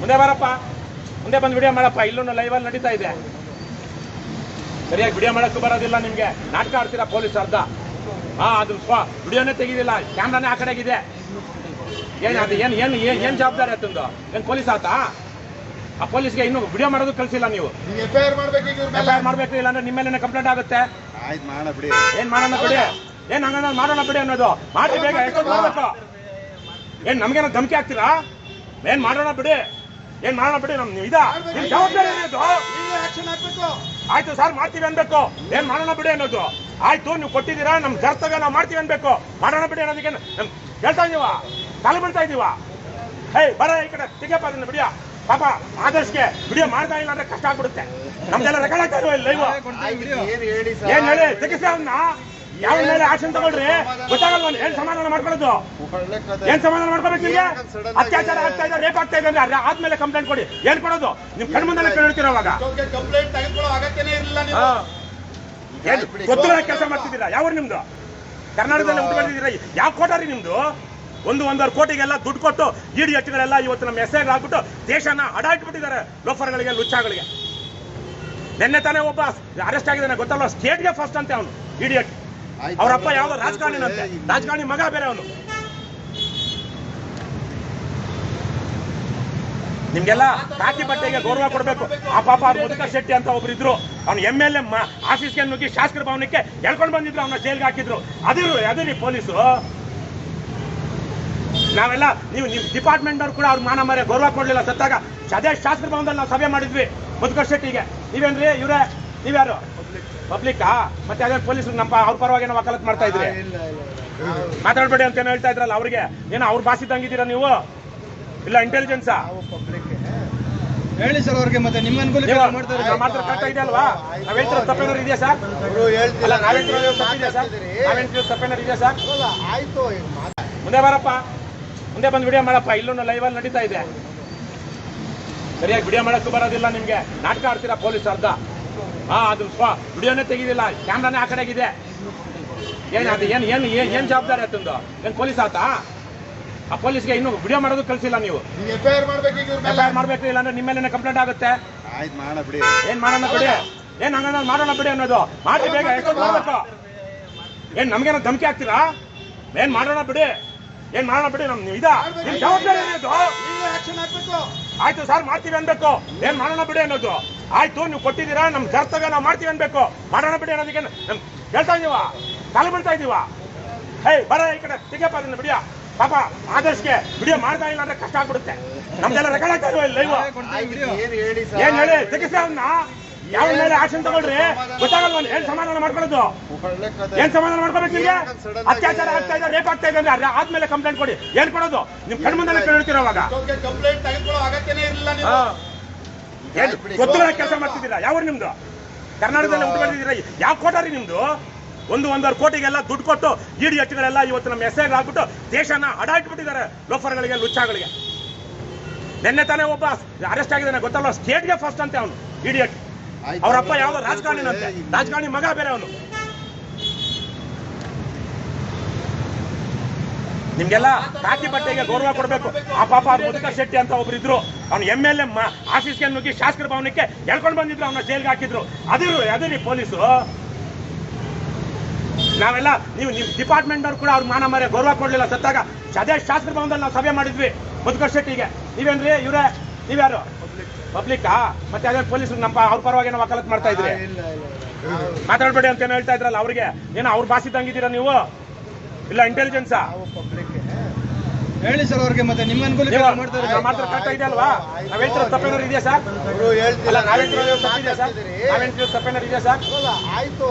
ಮುಂದೆ ಬರಪ್ಪ. ಮುಂದೆ ಬಂದು ವಿಡಿಯೋ ಮಾಡಪ್ಪ. ಇಲ್ಲೂ ಲೈವಲ್ಲಿ ನಡೀತಾ ಇದೆ. ಸರಿಯಾಗಿ ವಿಡಿಯೋ ಮಾಡಕ್ಕೂ ಬರೋದಿಲ್ಲ ನಿಮ್ಗೆ. ನಾಟಕ ಆಡ್ತೀರಾ ಪೊಲೀಸ್ ಅರ್ಧ ಹಾ ಅದು ವಿಡಿಯೋನೇ ತೆಗಿದಿಲ್ಲ. ಕ್ಯಾಮ್ರಾನೇ ಆ ಕಡೆಗಿದೆ. ಏನ್ ಅದು ಏನು ಏನು ಏನು ಏನ್ ಜವಾಬ್ದಾರಿ ಆತಂದು ಏನ್ ಪೊಲೀಸ್ ಆತಾ? ಆ ಪೊಲೀಸ್ಗೆ ಇನ್ನು ವಿಡಿಯೋ ಮಾಡೋದು ಕಳ್ಸಿಲ್ಲ ನೀವು. ನೀವು ಎಫ್ ಐ ಮಾಡ್ಬೇಕು ಇಲ್ಲ ಅಂದ್ರೆ ನಿಮ್ಮ ಮೇಲೆ ಕಂಪ್ಲೇಂಟ್ ಆಗುತ್ತೆ. ಆಯ್ತು ಮಾಡೋಣ ಬಿಡಿ. ಏನ್ ಮಾಡೋಣ ಬಿಡಿ? ಏನ್ ಮಾಡೋಣ ಬಿಡಿ ಅನ್ನೋದು. ಮಾಡಿ ಬೇಗ ಎಷ್ಟೊತ್ತು ಮಾಡ್ಬೇಕು ಏನ್ ನಮ್ಗೇನೋ ಧಮಕಿ ಹಾಕ್ತೀರಾ? ಏನ್ ಮಾಡೋಣ ಬಿಡಿ? ಏನ್ ಮಾಡೋಣ ಬಿಡಿ ನಮ್ ಇದ? ನಿಮ್ ಜವಾಬ್ದಾರಿ ಏನಿದು? ಆಯ್ತು ಸರ್ ಮಾಡ್ತೀವಿ ಅನ್ಬೇಕು. ಏನ್ ಮಾಡೋಣ ಬಿಡಿ ಅನ್ನೋದು. ಆಯ್ತು ನೀವು ಕೊಟ್ಟಿದ್ದೀರಾ ನಮ್ ಕರ್ತವ್ಯ ನಾವು ಮಾಡ್ತೀವಿ ಅನ್ಬೇಕು. ಮಾಡೋಣ ಬಿಡಿ ಅನ್ನೋದಕ್ಕೆ ನಮ್ ಹೇಳ್ತಾ ಇದೀವ? ತಲೆ ಬಿಡ್ತಾ ಇದೀವ? ಹೇ ಬರ ಈ ಕಡೆ. ತಿಗಪ್ಪ ಅದನ್ನ ಬಿಡಿಯ ಪಾಪ ಆದರ್ಶ್ಗೆ ವಿಡಿಯೋ ಮಾಡ್ತಾ ಇಲ್ಲ ಅಂದ್ರೆ ಕಷ್ಟ ಆಗ್ಬಿಡುತ್ತೆ. ನಮ್ದೆಲ್ಲ ರೆಕಾರ್ಡ್ ಆಗ್ತಾ ಇರುವ ಲೈವ್ ಏನ್ ಹೇಳಿ ಸರ್ ಏನ್ ಹೇಳಿ? ತೆಗಿಸಿ ಅವನ್ನ ಯಾವ ಮೇಲೆ ಆಕ್ಷನ್ ತಗೊಳ್ರಿ? ಗೊತ್ತಾಗಲ್ವ ಏನ್ ಸಮಾಧಾನ ಮಾಡ್ಕೊಳ್ಳೋದು. ಏನ್ ಸಮಾಧಾನ ಮಾಡ್ಕೋಬೇಕು ನಿಮ್ಗೆ ಅತ್ಯಾಚಾರ ಆಗ್ತಾ ಇದೆ ರೇಪ್ ಆಗ್ತಾ ಇದೆ ಅಂದ್ರೆ ಆದ್ಮೇಲೆ ಕಂಪ್ಲೇಂಟ್ ಕೊಡಿ. ಏನ್ ಕೊಡೋದು? ನಿಮ್ ಕಣ್ಮುಂದನೆ ಕೇಳ್ತೀರ ಅವಾಗ? ಕಂಪ್ಲೇಂಟ್ ತೆಗೆದುಕೊಳ್ಳೋ ಅಗತ್ಯನೇ. ಗೊತ್ತಿಲ್ಲ ಕೆಲಸ ಮಾಡ್ತಿದ್ದೀರಾ? ಯಾವ ನಿಮ್ದು? ಕರ್ನಾಟಕದಲ್ಲಿ ಉಟ್ಕೊಂಡಿದ್ದೀರಾ? ಯಾವ ಕೋಟಾರಿ ನಿಮ್ದು? ಒಂದು ಒಂದೂವರೆ ಕೋಟಿಗೆಲ್ಲ ದುಡ್ಡು ಕೊಟ್ಟು ಇಡಿ ಎಚ್ಗಳೆಲ್ಲ ಇವತ್ತು ನಮ್ಮ ಹೆಸರು ಹಾಕ್ಬಿಟ್ಟು ದೇಶನ ಅಡಾಟ್ಬಿಟ್ಟಿದ್ದಾರೆ ಲೋಫರ್ಗಳಿಗೆ ಲುಚ್ಚಾಗಳಿಗೆ. ನಿನ್ನೆ ತಾನೇ ಒಬ್ಬ ಅರೆಸ್ಟ್ ಆಗಿದ್ದಾನೆ ಗೊತ್ತಲ್ವ? ಸ್ಟೇಟ್ಗೆ ಫಸ್ಟ್ ಅಂತೆ ಅವನು ಇಡಿಯಟ್ ಆಯ್ತು. ಯಾವ ರಾಜಕಾರಣಿನಂತೆ ರಾಜಕಾರಣಿ ಮಗ ಬೇರೆ ಅವನು ನಿಮ್ಗೆಲ್ಲ ಕಾಕಿ ಬಟ್ಟೆಗೆ ಗೌರವ ಕೊಡಬೇಕು. ಆ ಪಾಪ ಅವ್ರು ಮುದುಕ ಶೆಟ್ಟಿ ಅಂತ ಒಬ್ರು ಇದ್ರು. ಅವ್ನು ಎಂ ಎಲ್ ಎ ಆಫೀಸ್ಗೆ ನುಗ್ಗಿ ಶಾಸಕರ ಭವನಕ್ಕೆ ಎಳ್ಕೊಂಡು ಬಂದಿದ್ರು ಅವನ ಜೈಲ್ಗೆ ಹಾಕಿದ್ರು. ಅದಿರು ಅದಿರಿ ಪೊಲೀಸು? ನಾವೆಲ್ಲ ನೀವು ನಿಮ್ ಡಿಪಾರ್ಟ್ಮೆಂಟ್ ಅವ್ರು ಕೂಡ ಅವ್ರ ಮಾನ ಮರೆ ಗೌರವ ಕೊಡ್ಲಿಲ್ಲ ಸತ್ತಾಗ. ಅದೇ ಶಾಸಕರ ಭವನದಲ್ಲಿ ನಾವು ಸಭೆ ಮಾಡಿದ್ವಿ ಮುದುಕ ಶೆಟ್ಟಿಗೆ. ನೀವೇನ್ರಿ ಇವ್ರೆ ನೀವ್ಯಾರು? ಪಬ್ಲಿಕ್ಕಾ ಮತ್ತೆ ಅದೇ ಪೊಲೀಸರು ನಮ್ಮ ಅವ್ರ ಪರವಾಗಿ ಏನೋ ವಕಾಲತ್ ಮಾಡ್ತಾ ಇದ್ರಿ. ಮಾತಾಡ್ಬೇಡಿ ಅಂತ ಏನೋ ಹೇಳ್ತಾ ಇದ್ರಲ್ಲ ಅವ್ರಿಗೆ. ಏನೋ ಅವ್ರ ಭಾಷೆ ತಂಗಿದ್ದೀರಾ ನೀವು? ಇಲ್ಲ ಇಂಟೆಲಿಜೆನ್ಸಾ ಹೇಳಿ ಸರ್ ಅವ್ರಿಗೆ ಮತ್ತೆ ನಿಮ್ಮ ಎಲ್ಲ ಮಾಡ್ತಾರೆ ಮಾತ್ರ ಕರೆಕ್ಟ್ ಇದೆ ಅಲ್ವಾ? ನಾವ್ ಹೇಳ್ತಿರೋದು ತಪ್ಪೇನಾದ್ರು ಇದೆಯಾ ಸರ್? ಅಲ್ಲ ನಾವ್ ಹೇಳ್ತಿರೋದು ತಪ್ಪಿದೆಯಾ ಸರ್? ಇದೆಯಾ ಸರ್? ಆಯ್ತು ಮುಂದೆ ಬರಪ್ಪ. ಮುಂದೆ ಬಂದು ವಿಡಿಯೋ ಮಾಡಪ್ಪ. ಇಲ್ಲೂ ಅಲ್ಲಿ ನಡೀತಾ ಇದೆ. ಸರಿಯಾಗಿ ವಿಡಿಯೋ ಮಾಡಕ್ಕೂ ಬರೋದಿಲ್ಲ ನಿಮ್ಗೆ. ನಾಟಕ ಆಡ್ತೀರಾ ಪೊಲೀಸ್ ಅರ್ಧ? ಹಾ ಅದು ವಿಡಿಯೋನೇ ತೆಗಿದಿಲ್ಲ ಕ್ಯಾಮ್ರಾನೇ ಆ ಕಡೆಗಿದೆ. ಏನ್ ಅದು ಏನು ಏನು ಏನು ಏನ್ ಜವಾಬ್ದಾರಿ ಆತಂದು ಏನು ಪೊಲೀಸ್ ಆತಾ? ಆ ಪೊಲೀಸ್ಗೆ ಇನ್ನು ವಿಡಿಯೋ ಮಾಡೋದು ಕಳ್ಸಿಲ್ಲ ನೀವು. ಎಫ್ ಐ ಆರ್ ಮಾಡ್ಬೇಕು ಇಲ್ಲ ಅಂದ್ರೆ ನಿಮ್ಮ ಮೇಲೆ ಕಂಪ್ಲೇಂಟ್ ಆಗುತ್ತೆ. ಆಯ್ತು ಮಾಡೋಣ ಬಿಡಿ. ಏನ್ ಮಾಡೋಣ ಬಿಡಿ? ಏನ್ ಮಾಡೋಣ ಬಿಡಿ ಅನ್ನೋದು. ಮಾಡಿ ಬೇಗ ಮಾಡ್ಬೇಕು. ಏನ್ ನಮ್ಗೇನೋ ಧಮಕಿ ಹಾಕ್ತೀರಾ? ಏನ್ ಮಾಡೋಣ ಬಿಡಿ? ಏನ್ ಮಾಡೋಣ ಬಿಡಿ ನಮ್ ಇದ ಜವಾಬ್ದಾರಿ ಆಯ್ತು ಸರ್ ಮಾಡ್ತೀವಿ ಅನ್ಬೇಕು. ಏನ್ ಮಾಡೋಣ ಬಿಡಿ ಅನ್ನೋದು. ಆಯ್ತು ನೀವು ಕೊಟ್ಟಿದ್ದೀರಾ? ನಮ್ ಕರ್ತವ್ಯ ನಾವು ಮಾಡ್ತೀವಿ ಅನ್ಬೇಕು. ಮಾಡೋಣ ಬಿಡಿ ಅನ್ನೋದಕ್ಕೆ ನಮ್ ಹೇಳ್ತಾ ಇದೀವ. ಕಾಲು ಬೀಳ್ತಾ ಇದೀವ. ಹೇ ಬರ ಈ ಕಡೆ. ಸಿಗಪ್ಪ ಅದನ್ನ ಬಿಡಿಯ. ಪಾಪ ಆದರ್ಶ್ಗೆ ಬಿಡಿಯೋ ಮಾಡ್ತಾ ಇಲ್ಲ ಅಂದ್ರೆ ಕಷ್ಟ ಆಗ್ಬಿಡುತ್ತೆ. ನಮ್ದೆಲ್ಲ ರೆಕಾರ್ಡ್ ಆಗ್ತಾ ಇಲ್ಲ ಲೈವ್ ಏನ್ ಹೇಳಿ? ಸರ್ ಏನ್ ಹೇಳಿ ತೆಗಿಸಿ ಅವನ್ನ ಯಾವ ಮೇಲೆ ಆಕ್ಷನ್ ತಗೊಳ್ರಿ? ಗೊತ್ತಾಗಲ್ವ ಏನ್ ಸಮಾಧಾನ ಮಾಡ್ಕೊಳ್ಳೋದು. ಏನ್ ಸಮಾಧಾನ ಮಾಡ್ಕೋಬೇಕು ನಿಮ್ಗೆ? ಅತ್ಯಾಚಾರ ಆಗ್ತಾ ಇದೆ ರೇಪ್ ಆಗ್ತಾ ಇದೆ ಅಂದ್ರೆ ಆದ್ಮೇಲೆ ಕಂಪ್ಲೇಂಟ್ ಕೊಡಿ. ಏನ್ ಕೊಡೋದು? ನಿಮ್ ಕಣ್ಮುಂದನೆ ಕೇಳ್ತೀರ ಅವಾಗ? ಇಲ್ಲ ಕಂಪ್ಲೇಂಟ್ ಗೊತ್ತಿಲ್ಲ ಕೆಲಸ ಮಾಡ್ತಿದ್ದೀರಾ? ಯಾವ ನಿಮ್ದು? ಕರ್ನಾಟಕದಲ್ಲಿ ಉಟ್ಕೊಂಡಿದ್ದೀರಾ ಯಾವ ಕೋಟಾರಿ ನಿಮ್ದು? ಒಂದು ಒಂದೂವರೆ ಕೋಟಿಗೆಲ್ಲ ದುಡ್ಡು ಕೊಟ್ಟು ಇಡಿ ಎಚ್ಗಳೆಲ್ಲ ಇವತ್ತು ನಮ್ಮ ಹೆಸರು ಹಾಕ್ಬಿಟ್ಟು ದೇಶನ ಅಡಾಟ್ಬಿಟ್ಟಿದ್ದಾರೆ ಲೋಫರ್ಗಳಿಗೆ ಲುಚ್ಚಾಗಳಿಗೆ. ನಿನ್ನೆ ತಾನೇ ಒಬ್ಬ ಅರೆಸ್ಟ್ ಆಗಿದ್ದಾನೆ ಗೊತ್ತಲ್ಲ ಸ್ಟೇಟ್ಗೆ ಫಸ್ಟ್ ಅಂತೆ ಅವನು ಇಡಿಯಟ್ ಅವರಪ್ಪ ಯಾವ ರಾಜಕಾರಣಿನಂತೆ. ರಾಜಕಾರಣಿ ಮಗ ಬೇರೆ ಅವನು. ನಿಮ್ಗೆಲ್ಲ ಖಾಕಿ ಬಟ್ಟೆಗೆ ಗೌರವ ಕೊಡಬೇಕು. ಆ ಪಾಪ ಅವ್ರ ಮುದುಕ ಶೆಟ್ಟಿ ಅಂತ ಒಬ್ರು ಇದ್ರು. ಅವ್ನು ಎಂ ಎಲ್ ಎ ಆಫೀಸ್ಗೆ ನುಗ್ಗಿ ಶಾಸಕರ ಭವನಕ್ಕೆ ಎಳ್ಕೊಂಡು ಬಂದಿದ್ರು ಅವನ ಜೈಲ್ಗೆ ಹಾಕಿದ್ರು. ಅದಿರು ಅದಿರಿ ಪೊಲೀಸು. ನಾವೆಲ್ಲ ನೀವು ನಿಮ್ಮ ಡಿಪಾರ್ಟ್ಮೆಂಟ್ ಅವ್ರು ಕೂಡ ಅವ್ರ ಮಾನ ಮರೆ ಗೌರವ ಕೊಡಲಿಲ್ಲ ಸತ್ತಾಗ. ಅದೇ ಶಾಸಕರ ಭವನದಲ್ಲಿ ನಾವು ಸಭೆ ಮಾಡಿದ್ವಿ ಮುದುಕ ಶೆಟ್ಟಿಗೆ. ನೀವೇನ್ರಿ ಇವರೇ? ನೀವ್ಯಾರು? ಪಬ್ಲಿಕ್ಕಾ ಮತ್ತೆ ಅದೇ ಪೊಲೀಸರು ನಮ್ಮ ಅವ್ರ ಪರವಾಗಿ ನಾವು ವಕಾಲತ್ ಮಾಡ್ತಾ ಇದ್ರಿ. ಮಾತಾಡ್ಬೇಡಿ ಅಂತ ಏನೋ ಹೇಳ್ತಾ ಇದ್ರಲ್ಲ ಅವ್ರಿಗೆ. ಏನೋ ಅವ್ರ ಭಾಷೆ ತಂಗಿದ್ದೀರಾ ನೀವು? ಇಲ್ಲ ಇಂಟೆಲಿಜೆನ್ಸಾ ಹೇಳಿ ಸರ್ ಅವ್ರಿಗೆ ಮತ್ತೆ ನಿಮ್ಮ ಅನುಕೂಲಕ್ಕೆ ನೀವು ಮಾಡ್ತಾರೆ ನಾವು ಮಾತ್ರ ಕರೆಕ್ಟ್ ಇದೆ ಅಲ್ವಾ? ನಾವ್ ಹೇಳ್ತಿರೋದು ತಪ್ಪೇನಾದ್ರು ಇದೆಯಾ ಸರ್ ಅವರು ಹೇಳ್ತಿಲ್ಲ ನಾವು ಹೇಳ್ತಿರೋದು ತಪ್ಪಿದೆಯಾ ಸರ್. ನಾವ್ ಹೇಳ್ತಿರೋದು ತಪ್ಪೇನಾದ್ರು ಇದೆಯಾ ಸರ್ ಆಯ್ತು